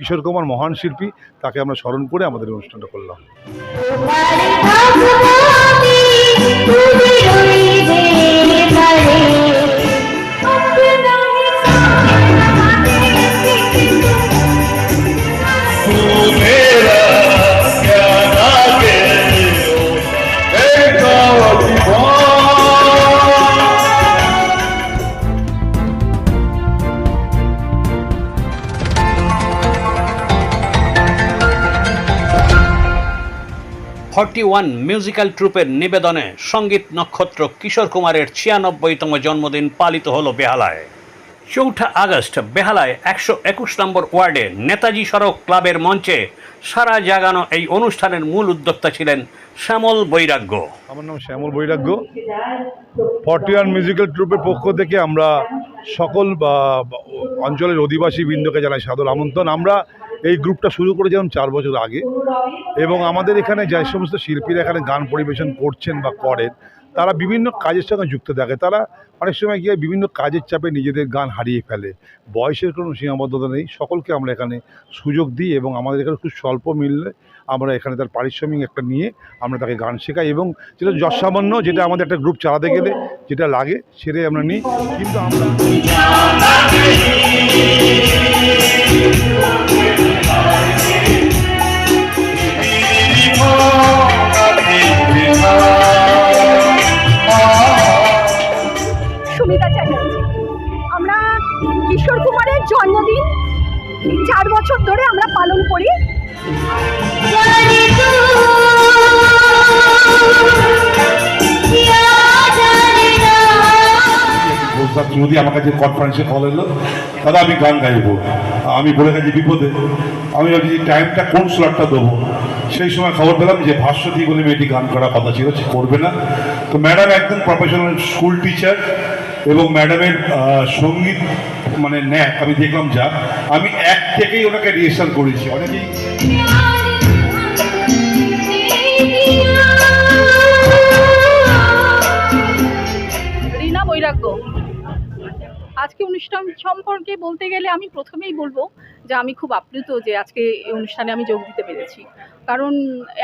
কিশোর কুমার মহান শিল্পী তাকে আমরা স্মরণ করে আমাদের অনুষ্ঠানটা করলাম। ফর্টি ওয়ান মিউজিক্যাল ট্রুপের নিবেদনে সংগীত নক্ষত্র কিশোর কুমারের ছিয়ানব্বইতম জন্মদিন পালিত হলো বেহালায়। চৌঠা আগস্ট, বেহালায় একশো একুশ নম্বর ওয়ার্ডে নেতাজি সড়ক ক্লাবের মঞ্চে সারা জাগানো এই অনুষ্ঠানের মূল উদ্যোক্তা ছিলেন শ্যামল বৈরাগ্য। আমার নাম শ্যামল বৈরাগ্য। ফর্টি ওয়ান মিউজিক্যাল ট্রুপের পক্ষ থেকে আমরা সকল অঞ্চলের অধিবাসী বৃন্দকে জানাই সাদর আমন্ত্রণ। আমরা এই গ্রুপটা শুরু করে যেমন চার বছর আগে, এবং আমাদের এখানে যে সমস্ত শিল্পীরা এখানে গান পরিবেশন করছেন বা করেন, তারা বিভিন্ন কাজের সঙ্গে যুক্ত থাকে। তারা অনেক সময় গিয়ে বিভিন্ন কাজের চাপে নিজেদের গান হারিয়ে ফেলে। বয়সের কোনো সীমাবদ্ধতা নেই, সকলকে আমরা এখানে সুযোগ দিই এবং আমাদের এখানে খুব স্বল্প মিললে আমরা এখানে তার পারিশ্রমিক একটা নিয়ে আমরা তাকে গান শেখাই এবং যেটা যৎসামান্য যেটা আমাদের একটা গ্রুপ চালাতে গেলে যেটা লাগে সেটাই আমরা নিই। কিন্তু আমরা জন্মদিন। চার বছর ধরে আমরা পালন করি। মোদী আমার কাছে কনফারেন্সে কল এলো দাদা আমি গান গাইবো। আমি বলে গেছি বিপদে। আমি ভাবছি টাইমটা কোন স্লটটা দেবো? সেই সময় খবর পেলাম যে ভাস্বতী বলে মেয়েটি গান করার কথা ছিল, সে করবে না। তো ম্যাডাম একদম প্রফেশনাল স্কুল টিচার এবং ম্যাডামের সংগীত মানে ন্যাক আমি দেখলাম যা। আমি এক থেকেই ওনাকে রিহার্সাল করেছি। অনেকেই বৈরাগ্য, আজকে অনুষ্ঠান সম্পর্কে বলতে গেলে আমি প্রথমেই বলব যে আমি খুব আপ্লুত যে আজকে এই অনুষ্ঠানে আমি যোগ দিতে পেরেছি। কারণ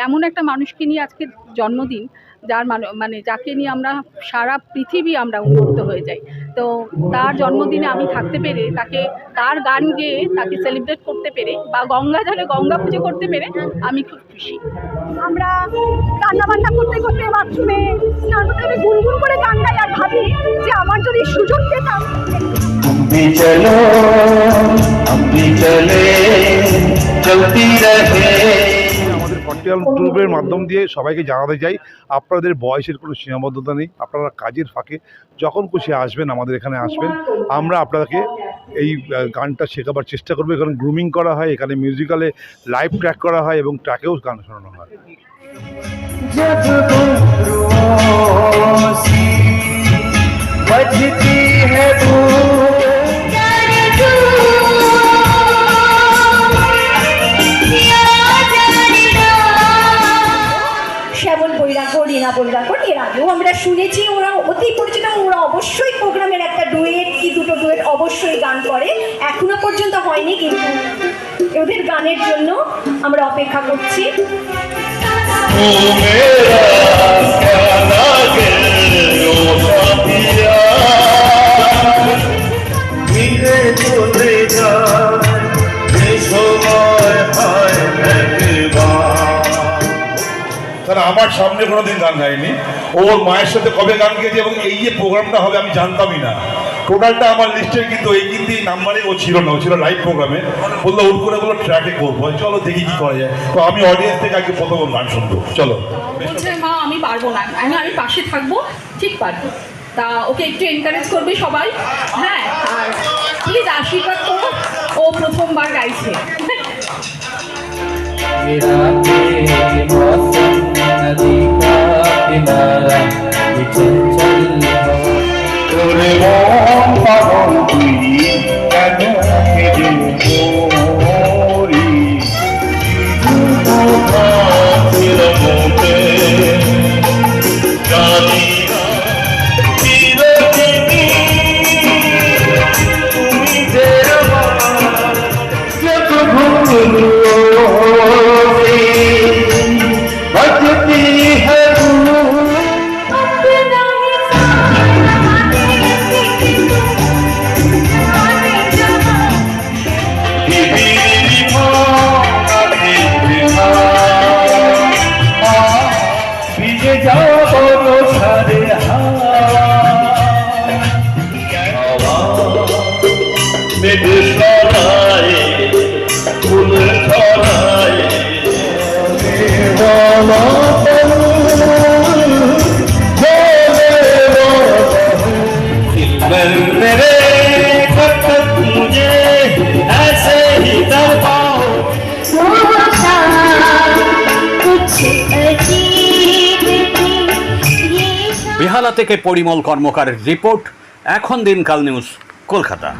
এমন একটা মানুষকে নিয়ে আজকে জন্মদিন যার মানে যাকে নিয়ে আমরা সারা পৃথিবী আমরা উন্মুক্ত হয়ে যাই। তো তার জন্মদিনে আমি থাকতে পেরে তাকে তার গান গেয়ে তাকে সেলিব্রেট করতে পেরে বা গঙ্গা জলে গঙ্গা পুজো করতে পেরে আমি খুব খুশি। আমরা রান্নাবান্না করতে করতে বাথরুমে করতে আমি গুনগুন করে গান গাই আর ভাবি যে আমার যদি সুযোগ পেতাম চলো চলে চলতি हम भी चले चलती रहे আমাদের ফর্টিয়াল গ্রুপের মাধ্যম দিয়ে সবাইকে জানাতে চাই আপনাদের বয়সের কোনো সীমাবদ্ধতা নেই আপনারা কাজের ফাঁকে যখন খুশি আসবেন আমাদের এখানে আসবেন আমরা আপনাদেরকে এই আহ, গানটা শেখাবার চেষ্টা করবো এখানে গ্রুমিং করা হয় এখানে মিউজিক্যালে লাইভ ট্র্যাক করা হয় এবং ট্র্যাকেও গান শোনানো হয় जब घुंघरुओं सी बजती है धूप শুনেছি ওরা অতি পরিচিত, ওরা অবশ্যই প্রোগ্রামের একটা ডুয়েট কি দুটো ডুয়েট অবশ্যই গান করে। এখনও পর্যন্ত হয়নি, কিন্তু ওদের গানের জন্য আমরা অপেক্ষা করছি। আমার সামনে কোনোদিন গান গাইনি। ওর মায়ের সাথে কবে গান গেয়েছে এবং এই যে প্রোগ্রামটা হবে আমি জানতামই না। টোটালটা আমার লিস্টে কিন্তু এই কিন্তু এই নাম্বারে ও ছিল না ও ছিল লাইভ প্রোগ্রামে বলল ওর করে বলল ট্র্যাকে করব। চলো দেখি কি করা যায়। তো আমি অডিয়েন্স থেকে আগে প্রথম গান শুনব। চলো। বলছে মা আমি পারব না। আমি আমি পাশে থাকব ঠিক পারব। তা ওকে একটু এনকারেজ করবে সবাই। হ্যাঁ আর প্লিজ আশীর্বাদ করো। ও প্রথমবার গাইছে। जाओ থেকে পরিমল কর্মকারের রিপোর্ট। এখন দিনকাল নিউজ কলকাতা।